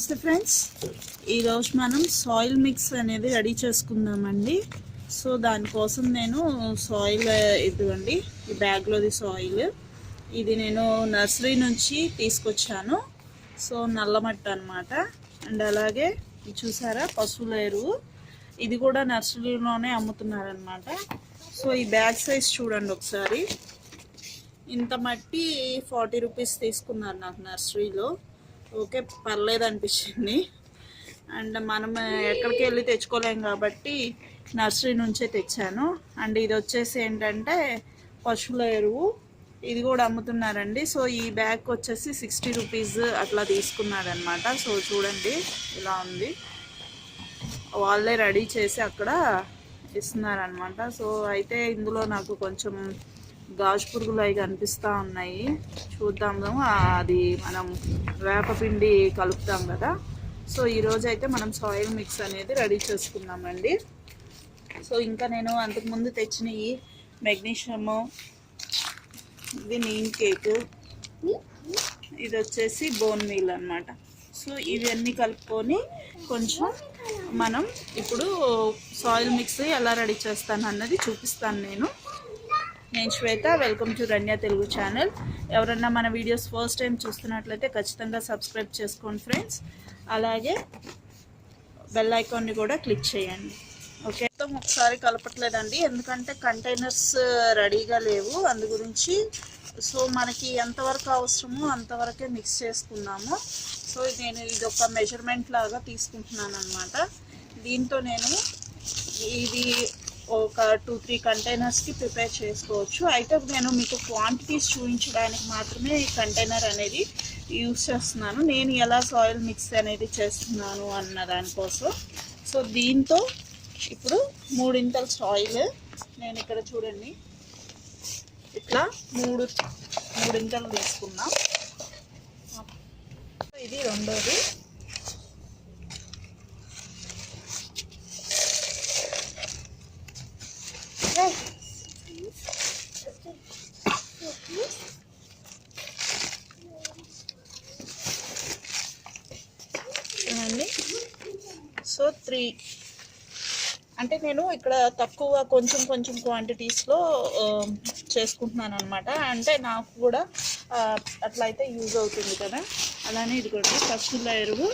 నమస్తే ఫ్రెండ్స్. ఈరోజు మనం సాయిల్ మిక్స్ అనేది రెడీ చేసుకుందామండి. సో దానికోసం నేను సాయిల్ ఇదిగోండి ఈ బ్యాగ్లోది సాయిల్. ఇది నేను నర్సరీ నుంచి తీసుకొచ్చాను. సో నల్లమట్ట అనమాట అండ్ అలాగే ఇది చూసారా పశువుల ఎరువు ఇది కూడా నర్సరీలోనే అమ్ముతున్నారనమాట సో ఈ బ్యాగ్ సైజ్ చూడండి ఒకసారి. ఇంత మట్టి ఫార్టీ రూపీస్ తీసుకున్నారు నాకు నర్సరీలో. ఓకే పర్లేదు అనిపించింది. అండ్ మనం ఎక్కడికి వెళ్ళి తెచ్చుకోలేం కాబట్టి నర్సరీ నుంచే తెచ్చాను. అండ్ ఇది వచ్చేసి ఏంటంటే పశువుల ఎరువు. ఇది కూడా అమ్ముతున్నారండి. సో ఈ బ్యాగ్ వచ్చేసి సిక్స్టీ రూపీస్ అట్లా తీసుకున్నారనమాట సో చూడండి ఇలా ఉంది. వాళ్ళే రెడీ చేసి అక్కడ ఇస్తున్నారనమాట. సో అయితే ఇందులో నాకు కొంచెం గాజు పురుగులు అవి కనిపిస్తూ ఉన్నాయి. చూద్దాము. అది మనం వేపపిండి కలుపుతాం కదా. సో ఈరోజు అయితే మనం సాయిల్ మిక్స్ అనేది రెడీ చేసుకున్నామండి సో ఇంకా నేను అంతకుముందు తెచ్చిన ఈ మెగ్నీషియము ఇది నీమ్ కేక్ ఇది వచ్చేసి బోన్ మీల్ అన్నమాట. సో ఇవన్నీ కలుపుకొని కొంచెం మనం ఇప్పుడు సాయిల్ మిక్స్ ఎలా రెడీ చేస్తాను అన్నది చూపిస్తాను నేను. నేను Shweta welcome to Ranya Telugu channel. ఎవరన్నా మన వీడియోస్ ఫస్ట్ టైం చూస్తున్నట్లయితే ఖచ్చితంగా సబ్స్క్రైబ్ చేసుకోండి ఫ్రెండ్స్. అలాగే బెల్ ఐకాన్ని కూడా క్లిక్ చేయండి. ఓకే? మొత్తం ఒకసారి కలపట్లేదండి. ఎందుకంటే కంటైనర్స్ రెడీగా లేవు. అందు గురించి సో మనకి ఎంతవరకు అవసరమో అంతవరకే మిక్స్ చేసుకున్నాము. సో నేను ఇది ఒక మెజర్మెంట్ లాగా తీసుకుంటున్నాను అనమాట దీంతో నేను ఇది ఒక టూ త్రీ కంటైనర్స్కి ప్రిపేర్ చేసుకోవచ్చు. అయితే నేను మీకు క్వాంటిటీస్ చూపించడానికి మాత్రమే ఈ కంటైనర్ అనేది యూస్ చేస్తున్నాను. నేను ఎలా సాయిల్ మిక్స్ అనేది చేస్తున్నాను అన్న దానికోసం. సో దీంతో ఇప్పుడు మూడింతల సాయిల్ నేను ఇక్కడ చూడండి. ఇట్లా మూడు మూడింతలు తీసుకున్నా. ఇది రెండోది చూడండి సో త్రీ. అంటే నేను ఇక్కడ తక్కువ కొంచెం కొంచెం క్వాంటిటీస్లో చేసుకుంటున్నాను అనమాట అంటే నాకు కూడా అట్లయితే యూజ్ అవుతుంది కదా. అలానే ఇది కూడా పశువుల ఎరువు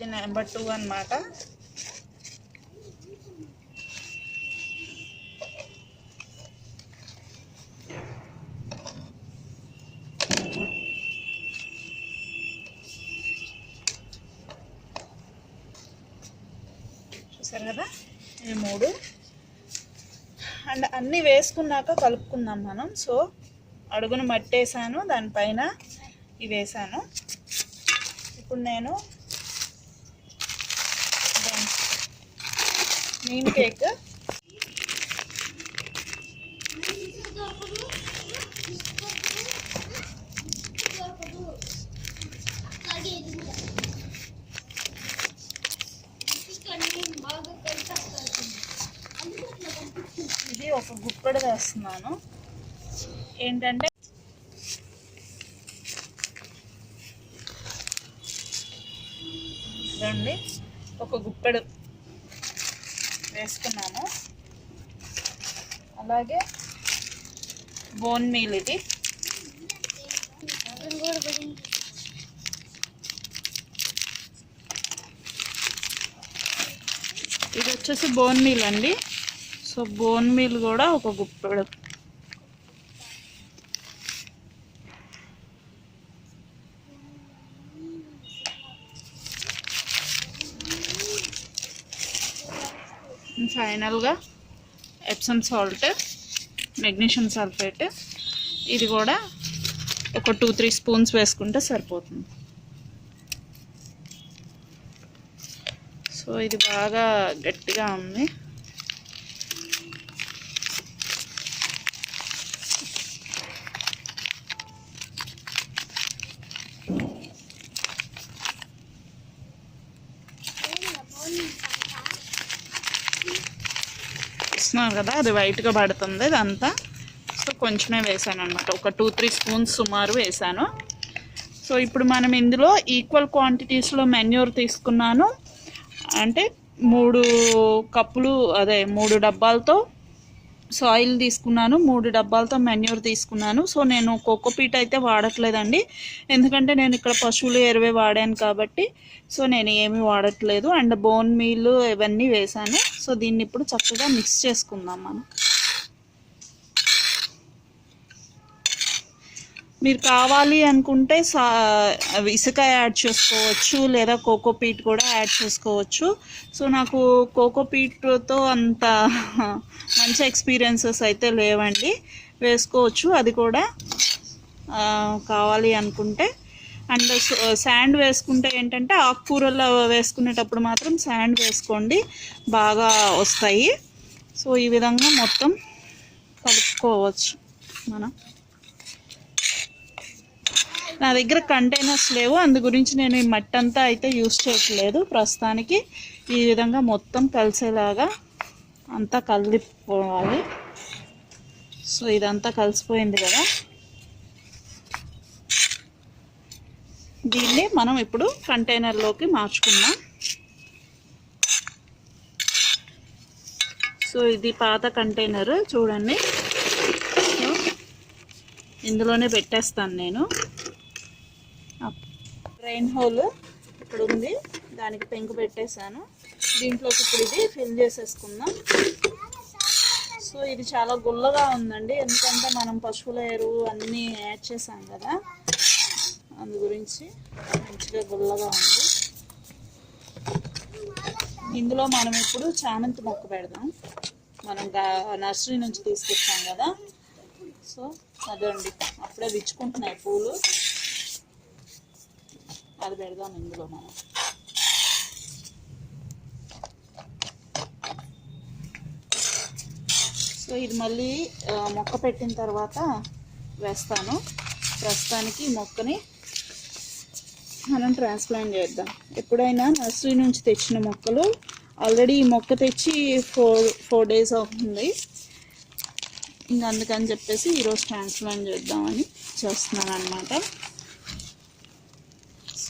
ఇది నెంబర్ టూ అన్నమాట. చూసారు కదా? ఈ మూడు. అండ్ అన్నీ వేసుకున్నాక కలుపుకుందాం మనం. సో అడుగును మట్టేసాను దానిపైన ఇవి వేసాను ఇప్పుడు నేను గ్రీన్ కేక్ ఇది ఒక గుప్పడి వేస్తున్నాను. ఏంటంటే రండి ఒక గుప్పెడు. వేసుకున్నాను. అలాగే బోన్ మీల్ ఇది. ఇది వచ్చేసి బోన్ మీల్ అండి. సో బోన్ మీల్ కూడా ఒక గుప్పెడు ఫైనల్గా ఎప్సమ్ సాల్ట్ మెగ్నీషియం సల్ఫేట్. ఇది కూడా ఒక టూ త్రీ స్పూన్స్ వేసుకుంటే సరిపోతుంది. సో ఇది బాగా గట్టిగా ఉంది చూస్తున్నారు కదా అది వైట్గా పడుతుంది అదంతా సో కొంచెమే వేసాను అనమాట ఒక టూ త్రీ స్పూన్స్ సుమారు వేసాను. సో ఇప్పుడు మనం ఇందులో ఈక్వల్ క్వాంటిటీస్లో మెన్యూర్ తీసుకున్నాను. అంటే మూడు కప్పులు అదే మూడు డబ్బాలతో సాయిల్ తీసుకున్నాను మూడు డబ్బాలతో మెన్యూర్ తీసుకున్నాను. సో నేను కోకోపీట్ అయితే వాడట్లేదండి. ఎందుకంటే నేను ఇక్కడ పశువులు ఎరువే వాడాను కాబట్టి సో నేను ఏమీ వాడట్లేదు. అండ్ బోన్ మీల్ ఇవన్నీ వేసాను. సో దీన్ని ఇప్పుడు చక్కగా మిక్స్ చేసుకుందాం మనం. మీరు కావాలి అనుకుంటే సా ఇసుక యాడ్ చేసుకోవచ్చు లేదా కోకోపీట్ కూడా యాడ్ చేసుకోవచ్చు. సో నాకు కోకోపీట్తో అంత మంచి ఎక్స్పీరియన్సెస్ అయితే లేవండి. వేసుకోవచ్చు అది కూడా కావాలి అనుకుంటే. అండ్ శాండ్ వేసుకుంటే ఏంటంటే ఆకుకూరల్లో వేసుకునేటప్పుడు మాత్రం శాండ్ వేసుకోండి. బాగా వస్తాయి. సో ఈ విధంగా మొత్తం కలుపుకోవచ్చు మనం. నా దగ్గర కంటైనర్స్ లేవు. అందు గురించి నేను ఈ మట్టి అంతా అయితే యూస్ చేయట్లేదు. ప్రస్తుతానికి ఈ విధంగా మొత్తం కలిసేలాగా అంతా కలిపిపోవాలి సో ఇదంతా కలిసిపోయింది కదా. దీన్ని మనం ఇప్పుడు కంటైనర్లోకి మార్చుకున్నాం సో ఇది పాత కంటైనర్ చూడండి. సో ఇందులోనే పెట్టేస్తాను నేను. డ్రైన్ హోల్ ఇక్కడ ఉంది దానికి పెంకు పెట్టేశాను. దీంట్లోకి ఇప్పుడు ఇది ఫిల్ చేసేసుకుందాం. సో ఇది చాలా గుల్లగా ఉందండి. ఎందుకంటే మనం పశువుల ఎరువు అన్నీ యాడ్ చేసాం కదా. అందు గురించి మంచిగా గుల్లగా ఉంది. ఇందులో మనం ఇప్పుడు చామంతి మొక్క పెడదాం. మనం నర్సరీ నుంచి తీసుకొచ్చాం కదా. సో అదండి. అప్పుడే విచ్చుకుంటున్నాయి పూలు. అది పెడదాం ఇందులో మనం. సో ఇది మళ్ళీ మొక్క పెట్టిన తర్వాత వేస్తాను. ప్రస్తుతానికి మొక్కని మనం ట్రాన్స్ప్లాంట్ చేద్దాం. ఎప్పుడైనా నర్సరీ నుంచి తెచ్చిన మొక్కలు ఆల్రెడీ ఈ మొక్క తెచ్చి ఫోర్ ఫోర్ డేస్ అవుతుంది. ఇంక అందుకని చెప్పేసి ఈరోజు ట్రాన్స్ప్లాంట్ చేద్దామని చేస్తున్నాను అనమాట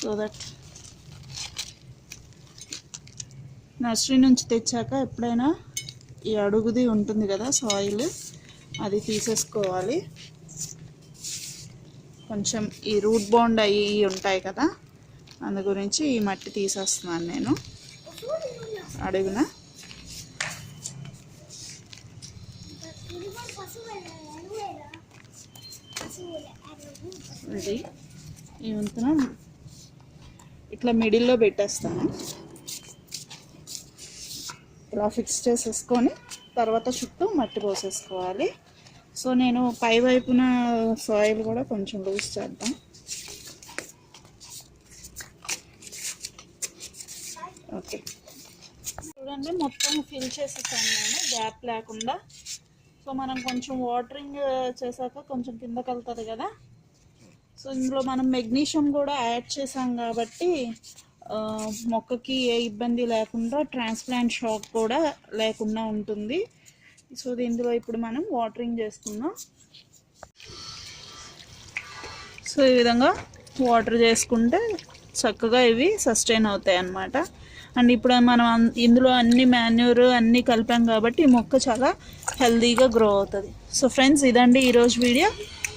సో దట్ నర్సరీ నుంచి తెచ్చాక ఎప్పుడైనా ఈ అడుగుది ఉంటుంది కదా సాయిల్ అది తీసేసుకోవాలి. కొంచెం ఈ రూట్ బాండ్ అయ్యి ఉంటాయి కదా అందు గురించి ఈ మట్టి తీసేస్తున్నాను నేను అడుగున. ఇది ఈ వంతున ఇట్లా మిడిల్లో పెట్టేస్తాను. ఇలా ఫిక్స్ చేసేసుకొని తర్వాత చుట్టూ మట్టి పోసేసుకోవాలి. సో నేను పై వైపున సాయిల్ కూడా కొంచెం లూజ్ చేద్దాం. ఓకే చూడండి మొత్తం ఫిల్ చేసేసాను నేను గ్యాప్ లేకుండా. సో మనం కొంచెం వాటరింగ్ చేశాక కొంచెం కిందకి వెళ్తుంది కదా. సో ఇందులో మనం మెగ్నీషియం కూడా యాడ్ చేసాం కాబట్టి మొక్కకి ఏ ఇబ్బంది లేకుండా ట్రాన్స్ప్లాంట్ షాక్ కూడా లేకుండా ఉంటుంది. సో ఇందులో ఇప్పుడు మనం వాటరింగ్ చేసుకుందాం. సో ఈ విధంగా వాటర్ చేసుకుంటే చక్కగా ఇవి సస్టైన్ అవుతాయి అన్నమాట. అండ్ ఇప్పుడు మనం ఇందులో అన్ని మాన్యూర్ అన్నీ కలిపాం కాబట్టి మొక్క చాలా హెల్దీగా గ్రో అవుతుంది. సో ఫ్రెండ్స్ ఇదండి ఈరోజు వీడియో.